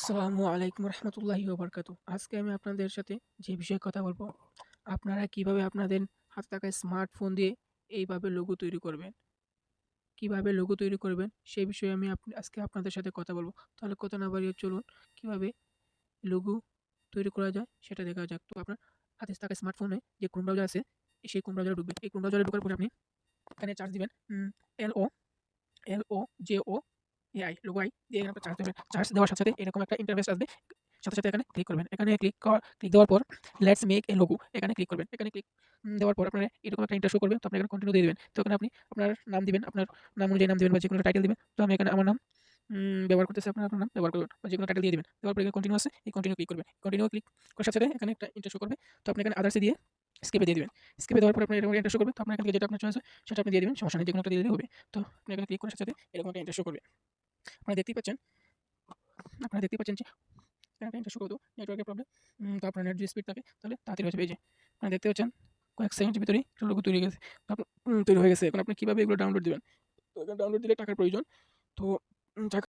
আসসালামু আলাইকুম রহমতুল্লাহি ওবরকাতু আজকে আমি আপনাদের সাথে যে বিষয়ে কথা বলব, আপনারা কীভাবে আপনাদের হাতে থাকা স্মার্টফোন দিয়ে এইভাবে লোগো তৈরি করবেন, কীভাবে লোগো তৈরি করবেন, সেই বিষয়ে আমি আজকে আপনাদের সাথে কথা বলব। তাহলে কথা না বাড়িয়ে চলুন, কীভাবে লোগো তৈরি করা যায় সেটা দেখা যাক। তো আপনার হাতে থাকা স্মার্টফোনে যে ক্রোম ব্রাউজার আছে, সেই ক্রোম ব্রাউজারে ঢুকবেন। এই ক্রোম ব্রাউজারে ঢোকার পরে আপনি এখানে চার্জ দিবেন L O L O J O AI logo AI দিয়ে এখানে চার্জ দেবেন চার্জ দেওয়ার সাথে সাথে এরকম একটা ইন্টারফেস আসবে। সাথে সাথে এখানে ক্লিক করবেন। এখানে ক্লিক ক্লিক দেওয়ার পর লেটস মেক এ লোগো এখানে ক্লিক করবেন। এখানে ক্লিক দেওয়ার পর আপনার এরকম একটা ইন্টার শো করবে। তো আপনি এখানে কন্টিনিউ দিয়ে দেবেন। তো এখানে আপনি আপনার নাম দিবেন, আপনার নাম অনুযায়ী নাম দিবেন বা যে কোনো টাইটেল দিবেন। তো আমি এখানে আমার নাম ব্যবহার করতেছি, আপনার আপনার নাম ব্যবহার করবেন বা যে কোনো টাইটেল দিয়ে দেবেন। দেওয়ার পর এখানে কন্টিনিউ আছে এই কন্টিনিউ ক্লিক করবেন। কন্টিনিউ ক্লিক করার সাথে সাথে এখানে একটা ইন্টার শো করবে। তো আপনি এখানে আদার্সে দিয়ে স্কেপে দিয়ে দেবেন। স্কেপে দেওয়ার পর আপনি এরকম ইন্টার শো করবে। তো আপনার এখান যেটা আপনার চয়েস সেটা আপনি দিয়ে দেবেন। সমস্যা নেই যে কোনো একটা দিয়ে দিলে হবে। তো আপনি এখানে ক্লিক করার সাথে সাথে এরকম একটা ইন্টার শো করবে। আপনারা দেখতেই পাচ্ছেন, আপনারা দেখতেই পাচ্ছেন যে একটা ইন্টার শো করতো নেটওয়ার্কের প্রবলেম তো আপনার নেট যদি স্পিড থাকে তাহলে তাড়াতাড়ি হয়ে যে, আপনারা দেখতে পাচ্ছেন, কয়েক সেকেন্ডের ভিতরেই একটা লোগো তৈরি গেছে তৈরি হয়ে গেছে, এখন আপনি কীভাবে এগুলো ডাউনলোড দেবেন? তো এখানে ডাউনলোড দিলে টাকার প্রয়োজন, তো টাকা